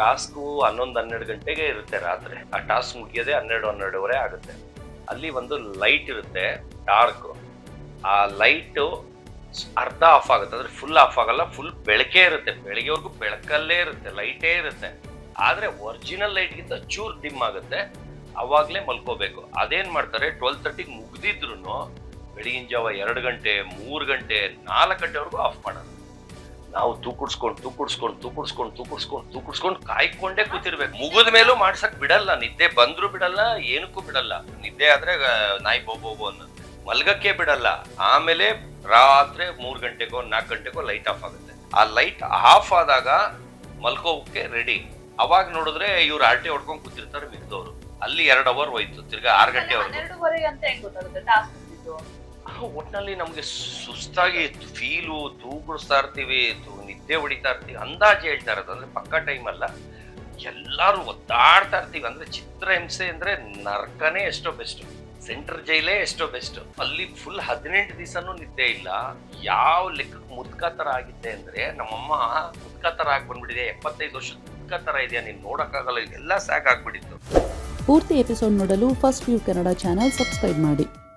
Task ಹನ್ನೊಂದು ಹನ್ನೆರಡು ಗಂಟೆಗೆ ಇರುತ್ತೆ ರಾತ್ರಿ. ಆ ಟಾಸ್ಕ್ ಮುಗಿಯೋದೇ ಹನ್ನೆರಡು ಹನ್ನೆರಡುವರೆ ಆಗುತ್ತೆ. ಅಲ್ಲಿ ಒಂದು ಲೈಟ್ ಇರುತ್ತೆ, ಡಾರ್ಕ್. ಆ ಲೈಟು ಅರ್ಧ ಆಫ್ ಆಗುತ್ತೆ. ಅಂದ್ರೆ ಫುಲ್ ಆಫ್ ಆಗಲ್ಲ, ಫುಲ್ ಬೆಳಕೆ ಇರುತ್ತೆ. ಬೆಳಗ್ಗೆವರೆಗೂ ಬೆಳಕಲ್ಲೇ ಇರುತ್ತೆ, ಲೈಟೇ ಇರುತ್ತೆ. ಆದ್ರೆ ಒರಿಜಿನಲ್ ಲೈಟ್ಗಿಂತ ಚೂರ್ ಡಿಮ್ ಆಗುತ್ತೆ. ಅವಾಗ್ಲೇ ಮಲ್ಕೋಬೇಕು. ಅದೇನ್ ಮಾಡ್ತಾರೆ, ಟ್ವೆಲ್ ತರ್ಟಿಗೆ ಮುಗ್ದಿದ್ರು ಬೆಳಗಿನ ಜಾವ ಎರಡು ಗಂಟೆ, ಮೂರು ಗಂಟೆ, ನಾಲ್ಕು ಗಂಟೆವರೆಗೂ ಆಫ್ ಮಾಡೋದು. ನಾವು ತೂಕುಡ್ಸ್ಕೊಂಡು ತೂಕುಡ್ಸ್ಕೊಂಡು ತೂಕುಡ್ಸ್ಕೊಂಡು ತೂಕುಡ್ಸ್ಕೊಂಡು ತೂಕುಡ್ಸ್ಕೊಂಡು ಕಾಯ್ಕೊಂಡೇ ಕೂತಿರ್ಬೇಕು. ಮುಗಿದ ಮೇಲೂ ಮಾಡ್ಸಕ್ ಬಿಡಲ್ಲ. ನಿದ್ದೆ ಬಂದ್ರು ಬಿಡಲ್ಲ ಏನಕ್ಕೂ ಬಿಡಲ್ಲ. ನಿದ್ದೆ ಆದ್ರೆ ನಾಯಿ ಬೋಬೋಬೋ ಅನ್ನೋದು. ಮಲ್ಗಕ್ಕೆ ಬಿಡಲ್ಲ. ಆಮೇಲೆ ರಾತ್ರಿ ಮೂರ್ ಗಂಟೆಗೋ ನಾಲ್ಕು ಗಂಟೆಗೋ ಲೈಟ್ ಆಫ್ ಆಗುತ್ತೆ. ಆ ಲೈಟ್ ಆಫ್ ಆದಾಗ ಮಲ್ಕೋಕೆ ರೆಡಿ. ಅವಾಗ ನೋಡಿದ್ರೆ ಇವ್ರು ಆರ್ಟಿ ಹೊಡ್ಕೊಂಡ್ ಕೂತಿರ್ತಾರೆ ಮಿಕ್ದವ್ರು ಅಲ್ಲಿ ಎರಡ್ ಅವರ್ ಹೋಯ್ತು. ತಿರ್ಗಾ ಆರ್ ಗಂಟೆ ಒಟ್ನಲ್ಲಿ ನಮ್ಗೆ ಸುಸ್ತಾಗಿ ಫೀಲು ತೂಗುಡಿಸ್ತಾ ಇರ್ತೀವಿ. ನಿದ್ದೆ ಹೊಡಿತಾ ಇರ್ತೀವಿ. ಅಂದಾಜು ಹೇಳ್ತಾ ಇರೋದು ಅಂದ್ರೆ ಪಕ್ಕ ಟೈಮ್ ಅಲ್ಲ. ಎಲ್ಲಾರು ಒದ್ದಾಡ್ತಾ ಇರ್ತೀವಿ. ಅಂದ್ರೆ ಚಿತ್ರ ಹಿಂಸೆ ಅಂದ್ರೆ ನರ್ಕನೇ ಎಷ್ಟೋ ಬೆಸ್ಟ್ ಸೆಂಟ್ರ್ ಜೈಲೇ ಎಷ್ಟೋ ಬೆಸ್ಟ್ ಅಲ್ಲಿ ಫುಲ್ ಹದಿನೆಂಟು ದಿವಸನೂ ನಿದ್ದೆ ಇಲ್ಲ. ಯಾವ ಲೆಕ್ಕಕ್ಕೆ ಮುದ್ಕ ಥರ ಆಗಿದ್ದೆ ಅಂದ್ರೆ ನಮ್ಮಮ್ಮ ಮುದ್ಕ ಥರ ಆಗಿ ಬಂದ್ಬಿಟ್ಟಿದೆ. ಎಪ್ಪತ್ತೈದು ವರ್ಷ ಮುದ್ಕ ಥರ ಇದೆಯಾ ನೀನ್ ನೋಡೋಕ್ಕಾಗಲ್ಲ. ಇದೆಲ್ಲ ಸ್ಯಾಕ್ ಆಗ್ಬಿಟ್ಟಿತ್ತು. ಪೂರ್ತಿ ಎಪಿಸೋಡ್ ನೋಡಲು first view Kannada channel subscribe ಮಾಡಿ.